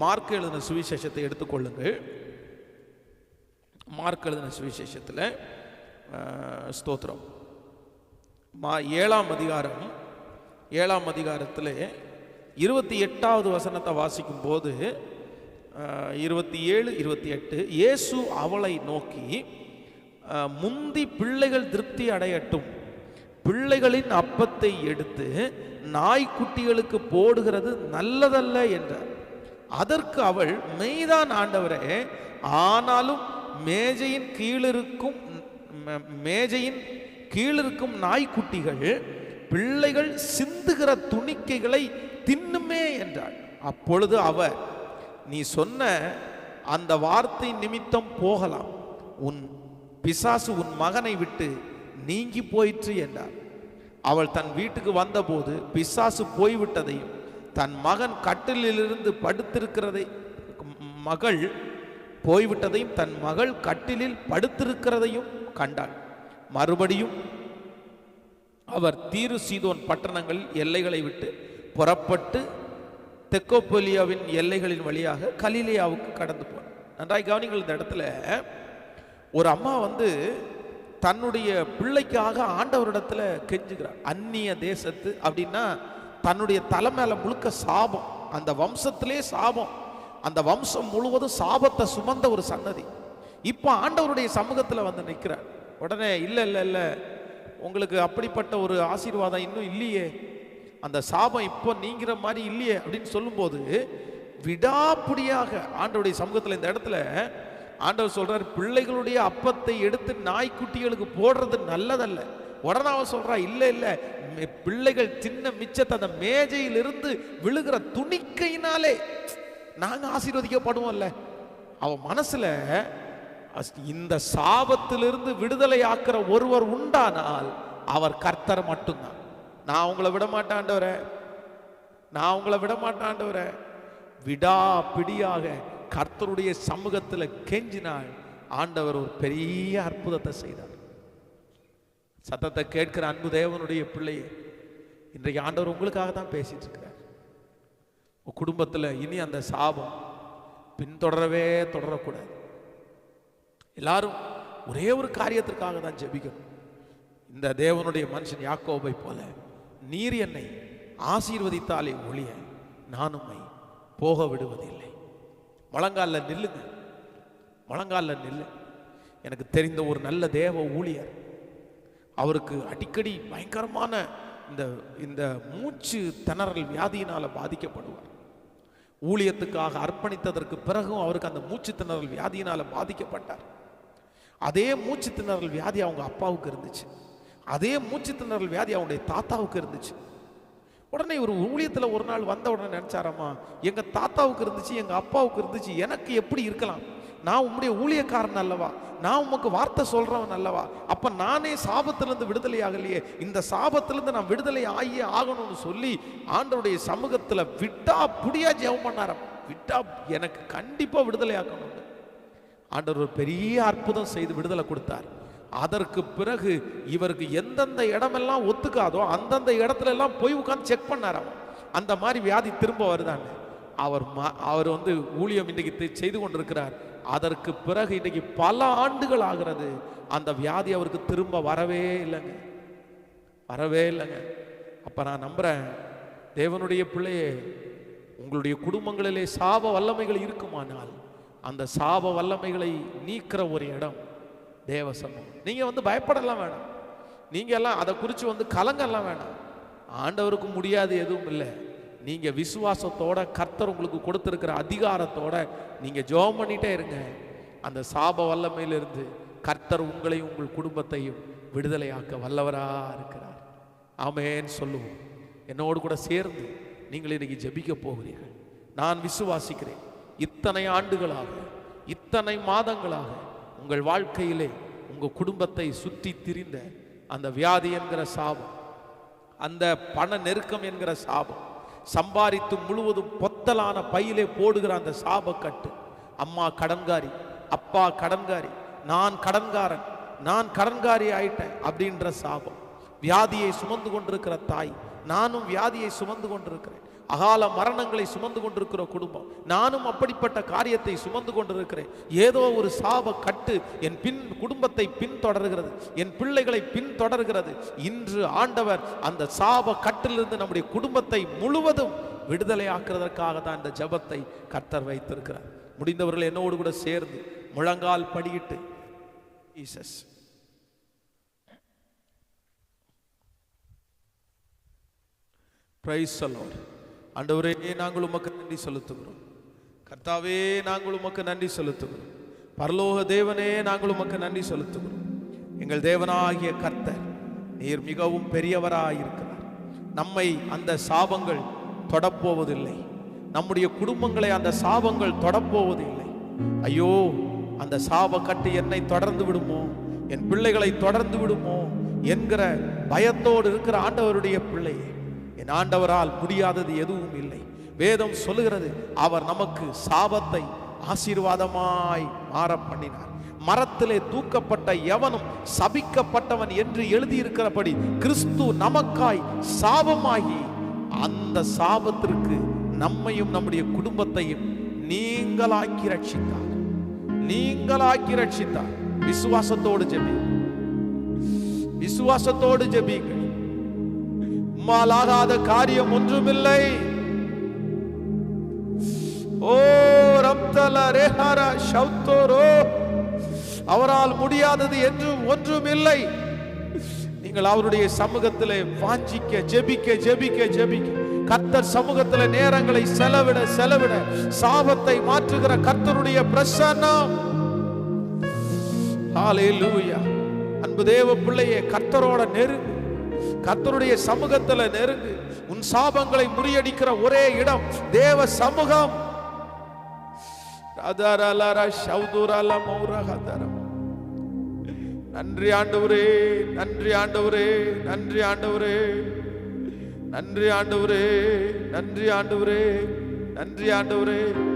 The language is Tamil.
மார்க் எழுதின சுவிசேஷத்தை எடுத்துக்கொள்ளுங்கள். மார்க் எழுதின சுவிசேஷத்தில் ஸ்தோத்திரம். மா ஏழாம் அதிகாரம் ஏழாம் அதிகாரத்தில் இருபத்தி எட்டாவது வசனத்தை வாசிக்கும் போது இருபத்தி ஏழு இருபத்தி எட்டு இயேசு அவளை நோக்கி முந்தி பிள்ளைகள் திருப்தி அடையட்டும். பிள்ளைகளின் அப்பத்தை எடுத்து நாய்க்குட்டிகளுக்கு போடுகிறது நல்லதல்ல என்றார். அதற்கு அவள் மெய்தான் ஆண்டவரே ஆனாலும் மேஜையின் கீழிருக்கும் மேஜையின் கீழிருக்கும் நாய்க்குட்டிகள் பிள்ளைகள் சிந்துகிற துணிக்கைகளை தின்னுமே என்றாள். அப்பொழுது அவர் நீ சொன்ன அந்த வார்த்தை நிமித்தம் போகலாம். உன் பிசாசு உன் மகனை விட்டு நீங்கி போயிற்று என்றார். அவள் தன் வீட்டுக்கு வந்தபோது பிசாசு போய்விட்டதையும் தன் மகன் கட்டிலிலிருந்து படுத்திருக்கிறதை மகள் போய்விட்டதையும் தன் மகள் கட்டிலில் படுத்திருக்கிறதையும் கண்டாள். மறுபடியும் அவர் தீரு சீதோன் பட்டணங்களில் எல்லைகளை விட்டு புறப்பட்டு தெக்கோப்பொலியாவின் எல்லைகளின் வழியாக கலிலியாவுக்கு கடந்து போனார். நன்றாய் கவனிங்கள் இந்த இடத்துல ஒரு அம்மா வந்து தன்னுடைய பிள்ளைக்காக ஆண்டவரிடத்துல கெஞ்சுகிறார் அந்நிய தேசத்து அப்படின்னா தன்னுடைய தலை மேல முழுக்க சாபம். அந்த வம்சத்திலே சாபம். அந்த வம்சம் முழுவதும் சாபத்தை சுமந்த ஒரு சன்னதி. இப்போ ஆண்டவருடைய சமூகத்தில் வந்து நிற்கிறார் உடனே இல்லை இல்லை இல்லை. உங்களுக்கு அப்படிப்பட்ட ஒரு ஆசீர்வாதம் இன்னும் இல்லையே. அந்த சாபம் இப்போ நீங்கிற மாதிரி இல்லையே. அப்படின்னு சொல்லும்போது விடாப்பிடியாக ஆண்டவருடைய சமூகத்தில் இந்த இடத்துல ஆண்டவர் சொல்றார் பிள்ளைகளுடைய அப்பத்தை எடுத்து நாய்க்குட்டிகளுக்கு போடுறது நல்லதல்ல. உடனே அவன் சொல்றா இல்ல இல்ல பிள்ளைகள் சின்ன மிச்சத்தை அந்த மேஜையிலிருந்து விழுகிற துணிக்கையினாலே நாங்க ஆசீர்வதிக்கப்படுவோம்ல. அவன் மனசுல அஸ்- இந்த சாபத்திலிருந்து விடுதலை ஆக்குற ஒருவர் உண்டானால் அவர் கர்த்தர் மட்டும்தான். நான் உங்களை விட மாட்டாண்டவரே நான் உங்களை விட மாட்டாண்டவரே விடா பிடியாக கர்த்தருடைய சமூகத்தில் கெஞ்சினாள் ஆண்டவர் ஒரு பெரிய அற்புதத்தை செய்தார். சத்தத்தை கேட்கிற அன்பு தேவனுடைய பிள்ளையே இன்றைக்கு ஆண்டவர் உங்களுக்காக தான் பேசிட்டு இருக்கிறார் உங்க குடும்பத்தில் இனி அந்த சாபம் பின்தொடரவே தொடரக்கூடாது. எல்லாரும் ஒரே ஒரு காரியத்திற்காக தான் ஜெபிக்கணும். இந்த தேவனுடைய மனுஷன் யாக்கோபை போல நீர் என்னை ஆசீர்வதித்தாலே ஒழிய நான் போக விடுவதில்லை. முழங்காலில் நில்லுங்க. முழங்காலில் நில்லு. எனக்கு தெரிந்த ஒரு நல்ல தேவ ஊழியர் அவருக்கு அடிக்கடி பயங்கரமான இந்த இந்த மூச்சு திணறல் வியாதியினால் பாதிக்கப்படுவார். ஊழியத்துக்காக அர்ப்பணித்ததற்கு பிறகும் அவருக்கு அந்த மூச்சு திணறல் வியாதியினால் பாதிக்கப்பட்டார். அதே மூச்சு திணறல் வியாதி அவங்க அப்பாவுக்கு இருந்துச்சு. அதே மூச்சு திணறல் வியாதி அவங்களுடைய தாத்தாவுக்கு இருந்துச்சு. உடனே ஒரு ஊழியத்தில் ஒரு நாள் வந்த உடனே நினச்சாராமா எங்கள் தாத்தாவுக்கு இருந்துச்சு எங்கள் அப்பாவுக்கு இருந்துச்சு எனக்கு எப்படி இருக்கலாம்? நான் உம்முடைய ஊழியக்காரன் அல்லவா? நான் உமக்கு வார்த்தை சொல்கிறவன் அல்லவா? அப்போ நானே சாபத்திலிருந்து விடுதலை ஆகலையே இந்த சாபத்திலிருந்து நான் விடுதலை ஆகியே ஆகணும்னு சொல்லி ஆண்டவருடைய சமூகத்தில் விட்டா புடியா ஜெபம் பண்ணாராம் விட்டா எனக்கு கண்டிப்பாக விடுதலை ஆக்கணும் ஆண்டவர் ஒரு பெரிய அற்புதம் செய்து விடுதலை கொடுத்தார். அதற்கு பிறகு இவருக்கு எந்தெந்த இடமெல்லாம் ஒத்துக்காதோ அந்தந்த இடத்துல எல்லாம் போய் உட்காந்து செக் பண்ணாராம். அந்த மாதிரி வியாதி திரும்ப வருதான்னு. அவர் ம- அவர் வந்து ஊழியம் இன்னைக்கு செய்து கொண்டிருக்கிறார். அதற்கு பிறகு இன்னைக்கு பல ஆண்டுகள் ஆகிறது. அந்த வியாதி அவருக்கு திரும்ப வரவே இல்லைங்க. வரவே இல்லைங்க. அப்ப நான் நம்புறேன் தேவனுடைய பிள்ளையே உங்களுடைய குடும்பங்களிலே சாப வல்லமைகள் இருக்குமானால் அந்த சாப வல்லமைகளை நீக்கிற ஒரு இடம் தேவ சமூகம். நீங்க வந்து பயப்படலாம் வேணாம். நீங்க எல்லாம் அதை குறித்து வந்து கலங்கெல்லாம் வேணாம். ஆண்டவருக்கு முடியாது எதுவும் இல்லை. நீங்கள் விசுவாசத்தோட கர்த்தர் உங்களுக்கு கொடுத்துருக்கிற அதிகாரத்தோட நீங்கள் ஜெபம் பண்ணிட்டே இருங்க. அந்த சாப வல்லமையிலிருந்து கர்த்தர் உங்களையும் உங்கள் குடும்பத்தையும் விடுதலையாக்க வல்லவராக இருக்கிறார். ஆமேன்னு சொல்லுவோம். என்னோடு கூட சேர்ந்து நீங்கள் இன்னைக்கு ஜபிக்க போகிறீர்கள். நான் விசுவாசிக்கிறேன். இத்தனை ஆண்டுகளாக இத்தனை மாதங்களாக உங்கள் வாழ்க்கையிலே உங்கள் குடும்பத்தை சுற்றி திரிந்த அந்த வியாதி என்கிற சாபம் அந்த பண நெருக்கம் என்கிற சாபம் சம்பாதித்து முழுவதும் பொத்தலான பையிலே போடுகிற அந்த சாபக்கட்டு. அம்மா கடன்காரி அப்பா கடன்காரி நான் கடன்காரன் நான் கடன்காரி ஆயிட்டேன் அப்படின்ற சாபம். வியாதியை சுமந்து கொண்டிருக்கிற தாய் நானும் வியாதியை சுமந்து கொண்டிருக்கிறேன். அகால மரணங்களை சுமந்து கொண்டிருக்கிற குடும்பம். நானும் அப்படிப்பட்ட காரியத்தை சுமந்து கொண்டிருக்கிறேன். ஏதோ ஒரு சாப கட்டு என் பின் குடும்பத்தை பின்தொடர்கிறது. என் பிள்ளைகளை பின்தொடர்கிறது. இன்று ஆண்டவர் அந்த சாப கட்டிலிருந்து நம்முடைய குடும்பத்தை முழுவதும் விடுதலை ஆக்குறதற்காக தான் இந்த ஜெபத்தை கர்த்தர் வைத்திருக்கிறார். முடிந்தவர்கள் என்னோடு கூட சேர்ந்து முழங்கால் படியிட்டு ஜீசஸ் பிரைஸ் அலோட் ஆண்டவரே நாங்கள் உமக்கு நன்றி செலுத்துகிறோம். கர்த்தாவே நாங்கள் உமக்கு நன்றி செலுத்துகிறோம். பரலோக தேவனே நாங்கள் உமக்கு நன்றி செலுத்துகிறோம். எங்கள் தேவனாகிய கர்த்தர் நீர் மிகவும் பெரியவராயிருக்கிறார். நம்மை அந்த சாபங்கள் தொடப்போவதில்லை. நம்முடைய குடும்பங்களை அந்த சாபங்கள் தொடப்போவதில்லை. ஐயோ அந்த சாப கட்டு என்னை தொடர்ந்து விடுமோ? என் பிள்ளைகளை தொடர்ந்து விடுமோ? என்கிற பயத்தோடு இருக்கிற ஆண்டவருடைய பிள்ளையே என் ஆண்டவரால் முடியாதது எதுவும் இல்லை. வேதம் சொல்லுகிறது அவர் நமக்கு சாபத்தை ஆசீர்வாதமாய் மாற பண்ணினார். மரத்திலே தூக்கப்பட்ட எவனும் சபிக்கப்பட்டவன் என்று எழுதியிருக்கிறபடி கிறிஸ்து நமக்காய் சாபமாகி அந்த சாபத்திற்கு நம்மையும் நம்முடைய குடும்பத்தையும் நீங்களாக்கி ரட்சித்தார். நீங்களாக்கி ரட்சித்தார். விசுவாசத்தோடு ஜெபி விசுவாசத்தோடு ஜெபிங்கள் உம்மாலாகாத காரியம் ஒன்றுமில்லை. ஓ ரப்தல ரேஹார ஷௌத்தோரோ. அவரால் முடியாதது என்று ஒன்றுமில்லை. நீங்கள் அவருடைய சமூகத்தில் வாஞ்சிக்க ஜெபிக்க ஜெபிக்க ஜெபிக்க. கர்த்தர் சமூகத்தில் நேரங்களை செலவிட செலவிட. சாபத்தை மாற்றுகிற கர்த்தருடைய பிரசன்னம். அன்பு தேவ பிள்ளையே கர்த்தரோட நெருங்கு. கத்தருடைய சமூகத்துல நெருங்கு. உன் சாபங்களை முறியடிக்கிற ஒரே இடம் தேவ சமூகம். நன்றி ஆண்டவரே நன்றி ஆண்டவரே நன்றி ஆண்டவரே. நன்றி ஆண்டவரே நன்றி ஆண்டவரே நன்றி ஆண்டவரே.